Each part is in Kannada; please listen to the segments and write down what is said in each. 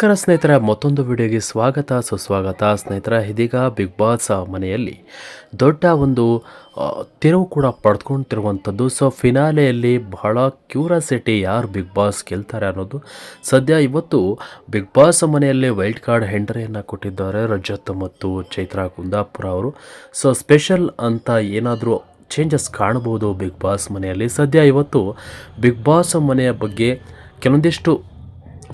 ನಮಸ್ಕಾರ ಸ್ನೇಹಿತರ ಮತ್ತೊಂದು ವಿಡಿಯೋಗೆ ಸ್ವಾಗತ. ಸುಸ್ವಾಗತ ಸ್ನೇಹಿತರ, ಇದೀಗ ಬಿಗ್ ಬಾಸ್ ಮನೆಯಲ್ಲಿ ದೊಡ್ಡ ಒಂದು ತಿರುವು ಕೂಡ ಪಡ್ಕೊಳ್ತಿರುವಂಥದ್ದು ಸೊ ಫಿನಾಲೆಯಲ್ಲಿ ಬಹಳ ಕ್ಯೂರಾಸಿಟಿ ಯಾರು ಬಿಗ್ ಬಾಸ್ ಗೆಲ್ತಾರೆ ಅನ್ನೋದು. ಸದ್ಯ ಇವತ್ತು ಬಿಗ್ ಬಾಸ್ ಮನೆಯಲ್ಲಿ ವೈಲ್ಡ್ ಕಾರ್ಡ್ ಹೆಂಡರಿಯನ್ನು ಕೊಟ್ಟಿದ್ದಾರೆ ರಜತ್ ಮತ್ತು ಚೈತ್ರಾ ಕುಂದಾಪುರ ಅವರು. ಸೊ ಸ್ಪೆಷಲ್ ಅಂತ ಏನಾದರೂ ಚೇಂಜಸ್ ಕಾಣ್ಬೋದು ಬಿಗ್ ಬಾಸ್ ಮನೆಯಲ್ಲಿ. ಸದ್ಯ ಇವತ್ತು ಬಿಗ್ ಬಾಸ್ ಮನೆಯ ಬಗ್ಗೆ ಕೆಲವೊಂದಿಷ್ಟು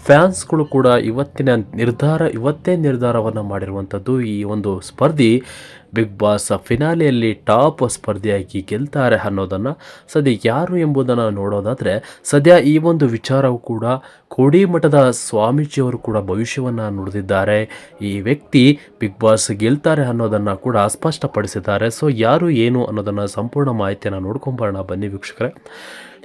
ಫ್ಯಾನ್ಸ್ಗಳು ಕೂಡ ಇವತ್ತಿನ ನಿರ್ಧಾರ, ಇವತ್ತೇ ನಿರ್ಧಾರವನ್ನು ಮಾಡಿರುವಂಥದ್ದು ಈ ಒಂದು ಸ್ಪರ್ಧಿ. ಬಿಗ್ ಬಾಸ್ ಫಿನಾಲೆಯಲ್ಲಿ ಟಾಪ್ ಸ್ಪರ್ಧಿಯಾಗಿ ಗೆಲ್ತಾರೆ ಅನ್ನೋದನ್ನು ಸದ್ಯ ಯಾರು ಎಂಬುದನ್ನು ನೋಡೋದಾದರೆ, ಸದ್ಯ ಈ ಒಂದು ವಿಚಾರವು ಕೂಡ ಕೋಡಿಮಠದ ಸ್ವಾಮೀಜಿಯವರು ಕೂಡ ಭವಿಷ್ಯವನ್ನು ನುಡಿದಿದ್ದಾರೆ. ಈ ವ್ಯಕ್ತಿ ಬಿಗ್ ಬಾಸ್ ಗೆಲ್ತಾರೆ ಅನ್ನೋದನ್ನು ಕೂಡ ಸ್ಪಷ್ಟಪಡಿಸಿದ್ದಾರೆ. ಸೊ ಯಾರು ಏನು ಅನ್ನೋದನ್ನು ಸಂಪೂರ್ಣ ಮಾಹಿತಿಯನ್ನು ನೋಡ್ಕೊಂಬರೋಣ ಬನ್ನಿ ವೀಕ್ಷಕರೇ.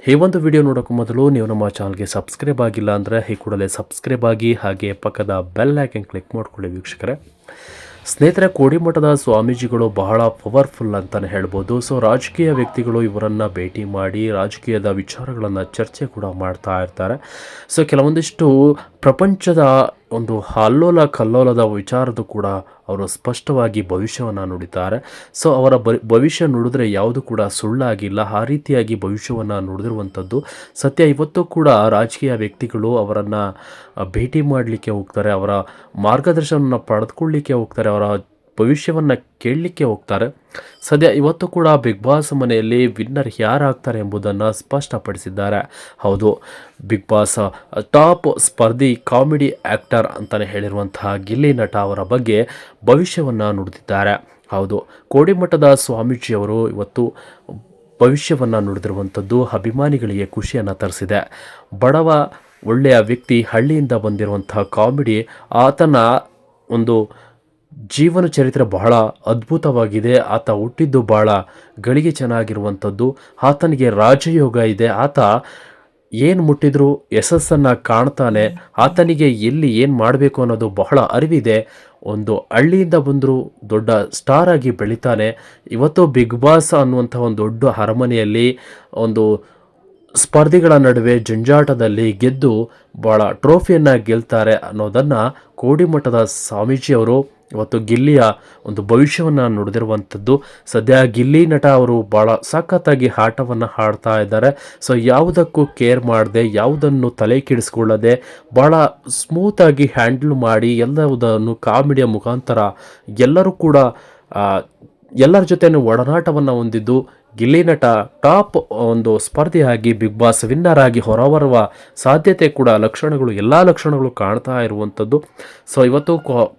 ಈ ಒಂದು ವಿಡಿಯೋ ನೋಡೋಕ್ಕೂ ಮೊದಲು ನೀವು ನಮ್ಮ ಚಾನಲ್ಗೆ ಸಬ್ಸ್ಕ್ರೈಬ್ ಆಗಿಲ್ಲ ಅಂದರೆ ಈ ಕೂಡಲೇ ಸಬ್ಸ್ಕ್ರೈಬ್ ಆಗಿ ಹಾಗೆ ಪಕ್ಕದ ಬೆಲ್ ಆ್ಯಕನ್ ಕ್ಲಿಕ್ ಮಾಡಿಕೊಳ್ಳಿ ವೀಕ್ಷಕರೇ. ಸ್ನೇಹಿತರೆ, ಕೋಡಿಮಠದ ಸ್ವಾಮೀಜಿಗಳು ಬಹಳ ಪವರ್ಫುಲ್ ಅಂತಲೇ ಹೇಳ್ಬೋದು. ಸೊ ರಾಜಕೀಯ ವ್ಯಕ್ತಿಗಳು ಇವರನ್ನು ಭೇಟಿ ಮಾಡಿ ರಾಜಕೀಯದ ವಿಚಾರಗಳನ್ನು ಚರ್ಚೆ ಕೂಡ ಮಾಡ್ತಾ ಇರ್ತಾರೆ. ಸೊ ಕೆಲವೊಂದಿಷ್ಟು ಪ್ರಪಂಚದ ಒಂದು ಅಲ್ಲೋಲ ಕಲ್ಲೋಲದ ವಿಚಾರದ ಕೂಡ ಅವರು ಸ್ಪಷ್ಟವಾಗಿ ಭವಿಷ್ಯವನ್ನು ನುಡಿತಾರೆ. ಸೊ ಅವರ ಭವಿಷ್ಯ ನುಡಿದ್ರೆ ಯಾವುದು ಕೂಡ ಸುಳ್ಳಾಗಿಲ್ಲ. ಆ ರೀತಿಯಾಗಿ ಭವಿಷ್ಯವನ್ನು ನುಡಿದಿರುವಂಥದ್ದು ಸತ್ಯ. ಇವತ್ತು ಕೂಡ ರಾಜಕೀಯ ವ್ಯಕ್ತಿಗಳು ಅವರನ್ನು ಭೇಟಿ ಮಾಡಲಿಕ್ಕೆ ಹೋಗ್ತಾರೆ. ಅವರ ಮಾರ್ಗದರ್ಶನವನ್ನು ಪಡೆದುಕೊಳ್ಳಿಕ್ಕೆ ಹೋಗ್ತಾರೆ. ಅವರ ಭವಿಷ್ಯವನ್ನು ಕೇಳಲಿಕ್ಕೆ ಹೋಗ್ತಾರೆ. ಸದ್ಯ ಇವತ್ತು ಕೂಡ ಬಿಗ್ ಬಾಸ್ ಮನೆಯಲ್ಲಿ ವಿನ್ನರ್ ಯಾರಾಗ್ತಾರೆ ಎಂಬುದನ್ನು ಸ್ಪಷ್ಟಪಡಿಸಿದ್ದಾರೆ. ಹೌದು ಬಿಗ್ ಬಾಸ್ ಟಾಪ್ ಸ್ಪರ್ಧಿ ಕಾಮಿಡಿ ಆ್ಯಕ್ಟರ್ ಅಂತಲೇ ಹೇಳಿರುವಂತಹ ಗಿಲ್ಲಿ ನಟ ಅವರ ಬಗ್ಗೆ ಭವಿಷ್ಯವನ್ನು ನುಡಿದಿದ್ದಾರೆ. ಹೌದು, ಕೋಡಿಮಠದ ಸ್ವಾಮೀಜಿಯವರು ಇವತ್ತು ಭವಿಷ್ಯವನ್ನು ನುಡಿದಿರುವಂಥದ್ದು ಅಭಿಮಾನಿಗಳಿಗೆ ಖುಷಿಯನ್ನು ತರಿಸಿದೆ. ಬಡವ, ಒಳ್ಳೆಯ ವ್ಯಕ್ತಿ ಹಳ್ಳಿಯಿಂದ ಬಂದಿರುವಂತಹ ಕಾಮಿಡಿ ಆತನ ಒಂದು ಜೀವನ ಚರಿತ್ರೆ ಬಹಳ ಅದ್ಭುತವಾಗಿದೆ. ಆತ ಹುಟ್ಟಿದ್ದು ಬಹಳ ಗಳಿಗೆ ಚೆನ್ನಾಗಿರುವಂಥದ್ದು. ಆತನಿಗೆ ರಾಜಯೋಗ ಇದೆ. ಆತ ಏನು ಮುಟ್ಟಿದ್ರು ಯಶಸ್ಸನ್ನು ಕಾಣ್ತಾನೆ. ಆತನಿಗೆ ಎಲ್ಲಿ ಏನು ಮಾಡಬೇಕು ಅನ್ನೋದು ಬಹಳ ಅರಿವಿದೆ. ಒಂದು ಹಳ್ಳಿಯಿಂದ ಬಂದರೂ ದೊಡ್ಡ ಸ್ಟಾರ್ ಆಗಿ ಬೆಳಿತಾನೆ. ಇವತ್ತು ಬಿಗ್ ಬಾಸ್ ಅನ್ನುವಂಥ ಒಂದು ದೊಡ್ಡ ಅರಮನೆಯಲ್ಲಿ ಒಂದು ಸ್ಪರ್ಧಿಗಳ ನಡುವೆ ಜಂಜಾಟದಲ್ಲಿ ಗೆದ್ದು ಭಾಳ ಟ್ರೋಫಿಯನ್ನು ಗೆಲ್ತಾರೆ ಅನ್ನೋದನ್ನು ಕೋಡಿಮಠದ ಸ್ವಾಮೀಜಿಯವರು ಇವತ್ತು ಗಿಲ್ಲಿಯ ಒಂದು ಭವಿಷ್ಯವನ್ನು ನುಡಿದಿರುವಂಥದ್ದು. ಸದ್ಯ ಗಿಲ್ಲಿ ನಟ ಅವರು ಭಾಳ ಸಖತ್ತಾಗಿ ಆಟವನ್ನು ಹಾಡ್ತಾ ಇದ್ದಾರೆ. ಸೊ ಯಾವುದಕ್ಕೂ ಕೇರ್ ಮಾಡದೆ, ಯಾವುದನ್ನು ತಲೆ ಕೆಡಿಸ್ಕೊಳ್ಳದೆ ಭಾಳ ಸ್ಮೂತಾಗಿ ಹ್ಯಾಂಡಲ್ ಮಾಡಿ, ಎಲ್ಲವುದನ್ನು ಕಾಮಿಡಿಯ ಮುಖಾಂತರ ಎಲ್ಲರೂ ಕೂಡ ಎಲ್ಲರ ಜೊತೆಯೂ ಒಡನಾಟವನ್ನು ಹೊಂದಿದ್ದು ಗಿಲ್ಲಿ ನಟ ಟಾಪ್ ಒಂದು ಸ್ಪರ್ಧೆಯಾಗಿ ಬಿಗ್ ಬಾಸ್ ವಿನ್ನರ್ ಆಗಿ ಹೊರಬರುವ ಸಾಧ್ಯತೆ ಕೂಡ ಲಕ್ಷಣಗಳು, ಎಲ್ಲ ಲಕ್ಷಣಗಳು ಕಾಣ್ತಾ ಇರುವಂಥದ್ದು. ಸೊ ಇವತ್ತು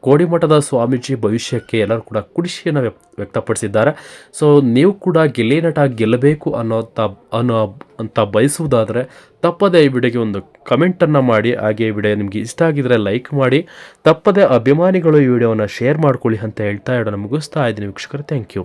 ಕೋಡಿಮಠದ ಸ್ವಾಮೀಜಿ ಭವಿಷ್ಯಕ್ಕೆ ಎಲ್ಲರೂ ಕೂಡ ಖುಷಿಯನ್ನು ವ್ಯಕ್ತ ವ್ಯಕ್ತಪಡಿಸಿದ್ದಾರೆ. ಸೊ ನೀವು ಕೂಡ ಗಿಲ್ಲಿ ನಟ ಗೆಲ್ಲಬೇಕು ಅನ್ನೋಂಥ ಅನ್ನೋ, ಅಂತ ಬಯಸುವುದಾದರೆ ತಪ್ಪದೇ ಈ ವಿಡಿಯೋಗೆ ಒಂದು ಕಮೆಂಟನ್ನು ಮಾಡಿ. ಹಾಗೆ ಈ ವಿಡಿಯೋ ನಿಮಗೆ ಇಷ್ಟ ಆಗಿದರೆ ಲೈಕ್ ಮಾಡಿ. ತಪ್ಪದೇ ಅಭಿಮಾನಿಗಳು ಈ ವಿಡಿಯೋವನ್ನು ಶೇರ್ ಮಾಡ್ಕೊಳ್ಳಿ ಅಂತ ಹೇಳ್ತಾ ಇಡೋಣ ಮುಗಿಸ್ತಾ ಇದ್ದೀನಿ ವೀಕ್ಷಕರು ಥ್ಯಾಂಕ್ ಯು